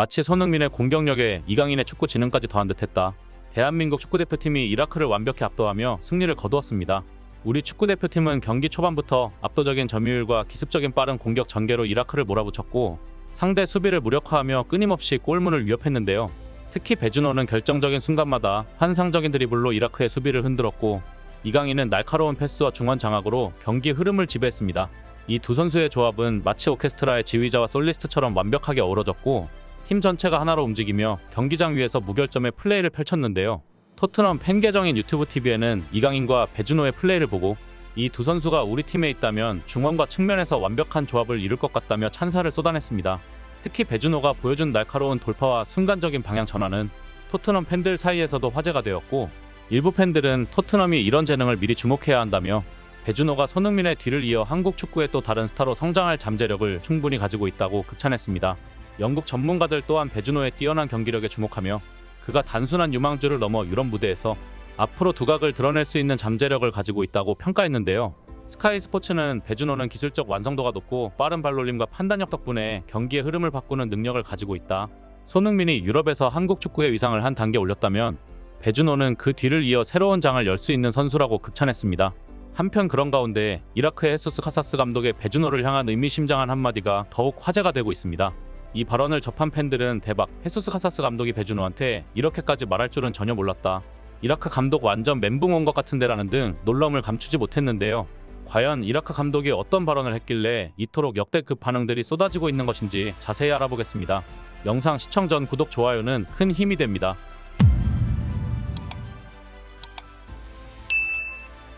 마치 손흥민의 공격력에 이강인의 축구 지능까지 더한 듯했다. 대한민국 축구대표팀이 이라크를 완벽히 압도하며 승리를 거두었습니다. 우리 축구대표팀은 경기 초반부터 압도적인 점유율과 기습적인 빠른 공격 전개로 이라크를 몰아붙였고 상대 수비를 무력화하며 끊임없이 골문을 위협했는데요. 특히 배준호는 결정적인 순간마다 환상적인 드리블로 이라크의 수비를 흔들었고 이강인은 날카로운 패스와 중원 장악으로 경기 흐름을 지배했습니다. 이 두 선수의 조합은 마치 오케스트라의 지휘자와 솔리스트처럼 완벽하게 어우러졌고 팀 전체가 하나로 움직이며 경기장 위에서 무결점의 플레이를 펼쳤는데요. 토트넘 팬 계정인 유튜브 TV에는 이강인과 배준호의 플레이를 보고 이 두 선수가 우리 팀에 있다면 중원과 측면에서 완벽한 조합을 이룰 것 같다며 찬사를 쏟아냈습니다. 특히 배준호가 보여준 날카로운 돌파와 순간적인 방향 전환은 토트넘 팬들 사이에서도 화제가 되었고 일부 팬들은 토트넘이 이런 재능을 미리 주목해야 한다며 배준호가 손흥민의 뒤를 이어 한국 축구의 또 다른 스타로 성장할 잠재력을 충분히 가지고 있다고 극찬했습니다. 영국 전문가들 또한 배준호의 뛰어난 경기력에 주목하며 그가 단순한 유망주를 넘어 유럽 무대에서 앞으로 두각을 드러낼 수 있는 잠재력을 가지고 있다고 평가했는데요. 스카이 스포츠는 배준호는 기술적 완성도가 높고 빠른 발놀림과 판단력 덕분에 경기의 흐름을 바꾸는 능력을 가지고 있다. 손흥민이 유럽에서 한국 축구의 위상을 한 단계 올렸다면 배준호는 그 뒤를 이어 새로운 장을 열 수 있는 선수라고 극찬했습니다. 한편 그런 가운데 이라크의 헤수스 카사스 감독의 배준호를 향한 의미심장한 한마디가 더욱 화제가 되고 있습니다. 이 발언을 접한 팬들은 대박 헤수스 카사스 감독이 배준호한테 이렇게까지 말할 줄은 전혀 몰랐다. 이라크 감독 완전 멘붕 온 것 같은데라는 등 놀라움을 감추지 못했는데요. 과연 이라크 감독이 어떤 발언을 했길래 이토록 역대급 반응들이 쏟아지고 있는 것인지 자세히 알아보겠습니다. 영상 시청 전 구독, 좋아요는 큰 힘이 됩니다.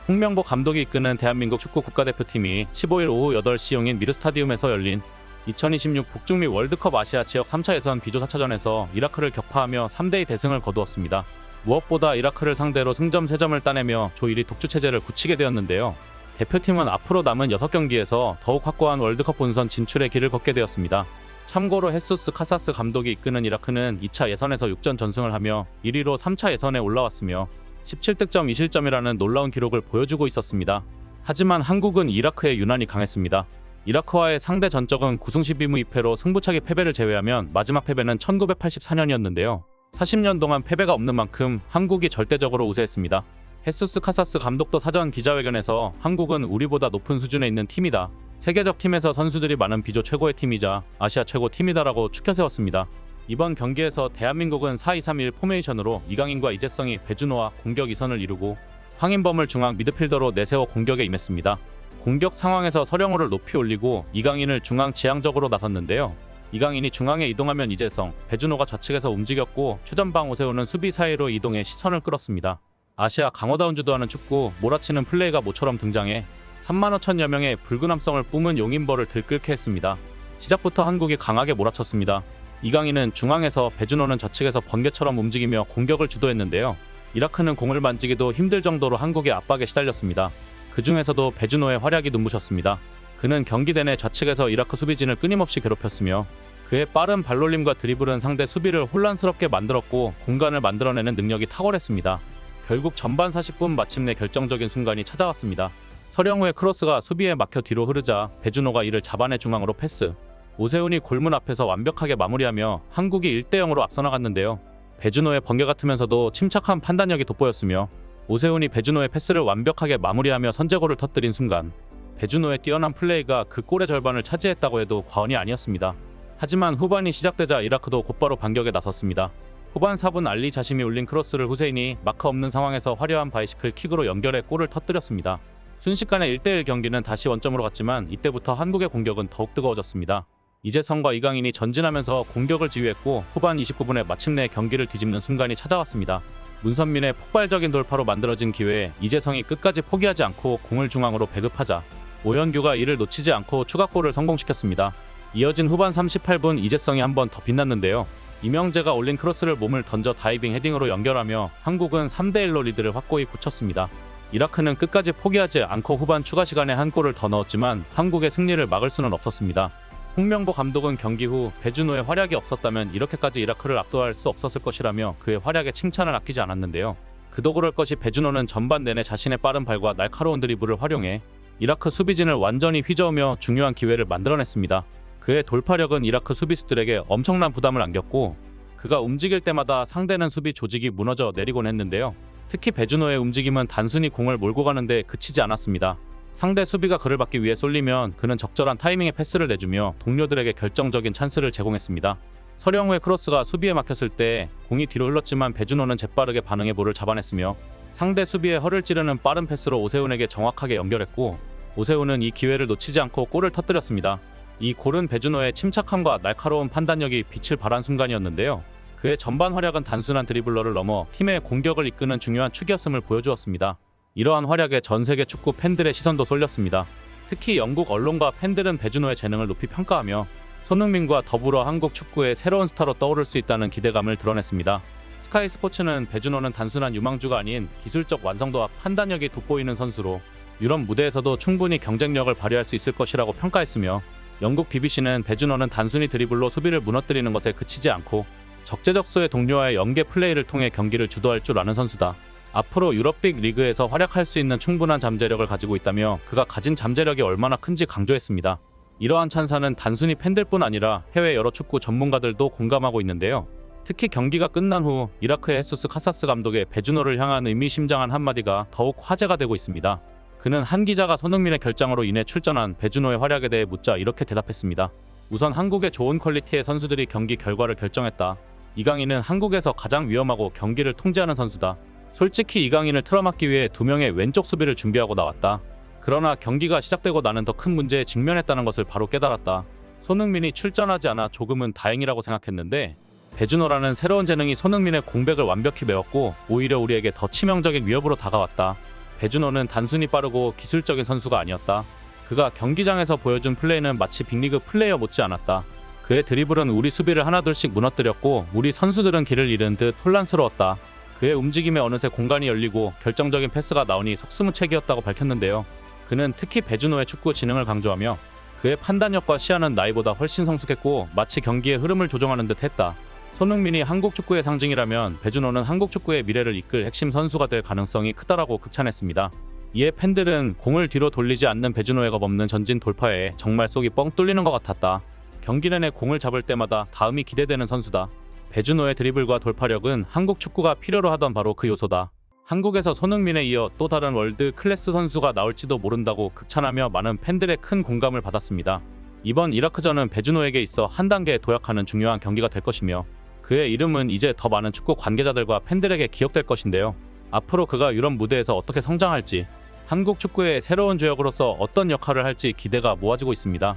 홍명보 감독이 이끄는 대한민국 축구 국가대표팀이 15일 오후 8시 용인 미르스타디움에서 열린 2026 북중미 월드컵 아시아 지역 3차 예선 비조 4차전에서 이라크를 격파하며 3대2 대승을 거두었습니다. 무엇보다 이라크를 상대로 승점 3점을 따내며 조 1위 독주 체제를 굳히게 되었는데요. 대표팀은 앞으로 남은 6경기에서 더욱 확고한 월드컵 본선 진출의 길을 걷게 되었습니다. 참고로 헤수스 카사스 감독이 이끄는 이라크는 2차 예선에서 6전 전승을 하며 1위로 3차 예선에 올라왔으며 17득점 2실점이라는 놀라운 기록을 보여주고 있었습니다. 하지만 한국은 이라크에 유난히 강했습니다. 이라크와의 상대 전적은 9승 12무 2패로 승부차기 패배를 제외하면 마지막 패배는 1984년이었는데요. 40년 동안 패배가 없는 만큼 한국이 절대적으로 우세했습니다. 헤수스 카사스 감독도 사전 기자회견에서 한국은 우리보다 높은 수준에 있는 팀이다. 세계적 팀에서 선수들이 많은 비조 최고의 팀이자 아시아 최고 팀이다라고 추켜 세웠습니다. 이번 경기에서 대한민국은 4-2-3-1 포메이션으로 이강인과 이재성이 배준호와 공격 이선을 이루고 황인범을 중앙 미드필더로 내세워 공격에 임했습니다. 공격 상황에서 서령호를 높이 올리고 이강인을 중앙 지향적으로 나섰는데요. 이강인이 중앙에 이동하면 이재성, 배준호가 좌측에서 움직였고 최전방 오세훈은 수비 사이로 이동해 시선을 끌었습니다. 아시아 강호다운 주도하는 축구 몰아치는 플레이가 모처럼 등장해 3만 5천여 명의 불근함성을 뿜은 용인벌을 들끓게 했습니다. 시작부터 한국이 강하게 몰아쳤습니다. 이강인은 중앙에서 배준호는 좌측에서 번개처럼 움직이며 공격을 주도했는데요. 이라크는 공을 만지기도 힘들 정도로 한국의 압박에 시달렸습니다. 그 중에서도 배준호의 활약이 눈부셨습니다. 그는 경기 내내 좌측에서 이라크 수비진을 끊임없이 괴롭혔으며 그의 빠른 발놀림과 드리블은 상대 수비를 혼란스럽게 만들었고 공간을 만들어내는 능력이 탁월했습니다. 결국 전반 40분 마침내 결정적인 순간이 찾아왔습니다. 서령우의 크로스가 수비에 막혀 뒤로 흐르자 배준호가 이를 잡아내 중앙으로 패스. 오세훈이 골문 앞에서 완벽하게 마무리하며 한국이 1대 0으로 앞서 나갔는데요. 배준호의 번개 같으면서도 침착한 판단력이 돋보였으며 오세훈이 배준호의 패스를 완벽하게 마무리하며 선제골을 터뜨린 순간 배준호의 뛰어난 플레이가 그 골의 절반을 차지했다고 해도 과언이 아니었습니다. 하지만 후반이 시작되자 이라크도 곧바로 반격에 나섰습니다. 후반 4분 알리 자심이 올린 크로스를 후세인이 마크 없는 상황에서 화려한 바이시클 킥으로 연결해 골을 터뜨렸습니다. 순식간에 1대1 경기는 다시 원점으로 갔지만 이때부터 한국의 공격은 더욱 뜨거워졌습니다. 이재성과 이강인이 전진하면서 공격을 지휘했고 후반 29분에 마침내 경기를 뒤집는 순간이 찾아왔습니다. 문선민의 폭발적인 돌파로 만들어진 기회에 이재성이 끝까지 포기하지 않고 공을 중앙으로 배급하자 오현규가 이를 놓치지 않고 추가골을 성공시켰습니다. 이어진 후반 38분 이재성이 한 번 더 빛났는데요. 이명재가 올린 크로스를 몸을 던져 다이빙 헤딩으로 연결하며 한국은 3대1로 리드를 확고히 굳혔습니다. 이라크는 끝까지 포기하지 않고 후반 추가 시간에 한 골을 더 넣었지만 한국의 승리를 막을 수는 없었습니다. 홍명보 감독은 경기 후 배준호의 활약이 없었다면 이렇게까지 이라크를 압도할 수 없었을 것이라며 그의 활약에 칭찬을 아끼지 않았는데요. 그도 그럴 것이 배준호는 전반 내내 자신의 빠른 발과 날카로운 드리블을 활용해 이라크 수비진을 완전히 휘저으며 중요한 기회를 만들어냈습니다. 그의 돌파력은 이라크 수비수들에게 엄청난 부담을 안겼고 그가 움직일 때마다 상대는 수비 조직이 무너져 내리곤 했는데요. 특히 배준호의 움직임은 단순히 공을 몰고 가는데 그치지 않았습니다. 상대 수비가 그를 받기 위해 쏠리면 그는 적절한 타이밍에 패스를 내주며 동료들에게 결정적인 찬스를 제공했습니다. 서령우의 크로스가 수비에 막혔을 때 공이 뒤로 흘렀지만 배준호는 재빠르게 반응해 볼을 잡아냈으며 상대 수비의 허를 찌르는 빠른 패스로 오세훈에게 정확하게 연결했고 오세훈은 이 기회를 놓치지 않고 골을 터뜨렸습니다. 이 골은 배준호의 침착함과 날카로운 판단력이 빛을 발한 순간이었는데요. 그의 전반 활약은 단순한 드리블러를 넘어 팀의 공격을 이끄는 중요한 축이었음을 보여주었습니다. 이러한 활약에 전 세계 축구 팬들의 시선도 쏠렸습니다. 특히 영국 언론과 팬들은 배준호의 재능을 높이 평가하며 손흥민과 더불어 한국 축구의 새로운 스타로 떠오를 수 있다는 기대감을 드러냈습니다. 스카이 스포츠는 배준호는 단순한 유망주가 아닌 기술적 완성도와 판단력이 돋보이는 선수로 유럽 무대에서도 충분히 경쟁력을 발휘할 수 있을 것이라고 평가했으며 영국 BBC는 배준호는 단순히 드리블로 수비를 무너뜨리는 것에 그치지 않고 적재적소의 동료와의 연계 플레이를 통해 경기를 주도할 줄 아는 선수다. 앞으로 유럽빅 리그에서 활약할 수 있는 충분한 잠재력을 가지고 있다며 그가 가진 잠재력이 얼마나 큰지 강조했습니다. 이러한 찬사는 단순히 팬들뿐 아니라 해외 여러 축구 전문가들도 공감하고 있는데요. 특히 경기가 끝난 후 이라크의 헤수스 카사스 감독의 배준호를 향한 의미심장한 한마디가 더욱 화제가 되고 있습니다. 그는 한 기자가 손흥민의 결장으로 인해 출전한 배준호의 활약에 대해 묻자 이렇게 대답했습니다. 우선 한국의 좋은 퀄리티의 선수들이 경기 결과를 결정했다. 이강인은 한국에서 가장 위험하고 경기를 통제하는 선수다. 솔직히 이강인을 틀어막기 위해 두 명의 왼쪽 수비를 준비하고 나왔다. 그러나 경기가 시작되고 나는 더 큰 문제에 직면했다는 것을 바로 깨달았다. 손흥민이 출전하지 않아 조금은 다행이라고 생각했는데 배준호라는 새로운 재능이 손흥민의 공백을 완벽히 메웠고 오히려 우리에게 더 치명적인 위협으로 다가왔다. 배준호는 단순히 빠르고 기술적인 선수가 아니었다. 그가 경기장에서 보여준 플레이는 마치 빅리그 플레이어 못지 않았다. 그의 드리블은 우리 수비를 하나둘씩 무너뜨렸고 우리 선수들은 길을 잃은 듯 혼란스러웠다. 그의 움직임에 어느새 공간이 열리고 결정적인 패스가 나오니 속수무책이었다고 밝혔는데요. 그는 특히 배준호의 축구 지능을 강조하며 그의 판단력과 시야는 나이보다 훨씬 성숙했고 마치 경기의 흐름을 조정하는 듯 했다. 손흥민이 한국 축구의 상징이라면 배준호는 한국 축구의 미래를 이끌 핵심 선수가 될 가능성이 크다라고 극찬했습니다. 이에 팬들은 공을 뒤로 돌리지 않는 배준호의 겁없는 전진 돌파에 정말 속이 뻥 뚫리는 것 같았다. 경기 내내 공을 잡을 때마다 다음이 기대되는 선수다. 배준호의 드리블과 돌파력은 한국 축구가 필요로 하던 바로 그 요소다. 한국에서 손흥민에 이어 또 다른 월드 클래스 선수가 나올지도 모른다고 극찬하며 많은 팬들의 큰 공감을 받았습니다. 이번 이라크전은 배준호에게 있어 한 단계 도약하는 중요한 경기가 될 것이며 그의 이름은 이제 더 많은 축구 관계자들과 팬들에게 기억될 것인데요. 앞으로 그가 유럽 무대에서 어떻게 성장할지, 한국 축구의 새로운 주역으로서 어떤 역할을 할지 기대가 모아지고 있습니다.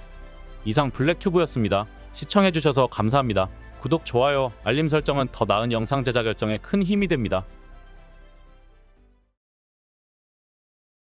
이상 블랙튜브였습니다. 시청해주셔서 감사합니다. 구독, 좋아요, 알림 설정은 더 나은 영상 제작 결정에 큰 힘이 됩니다.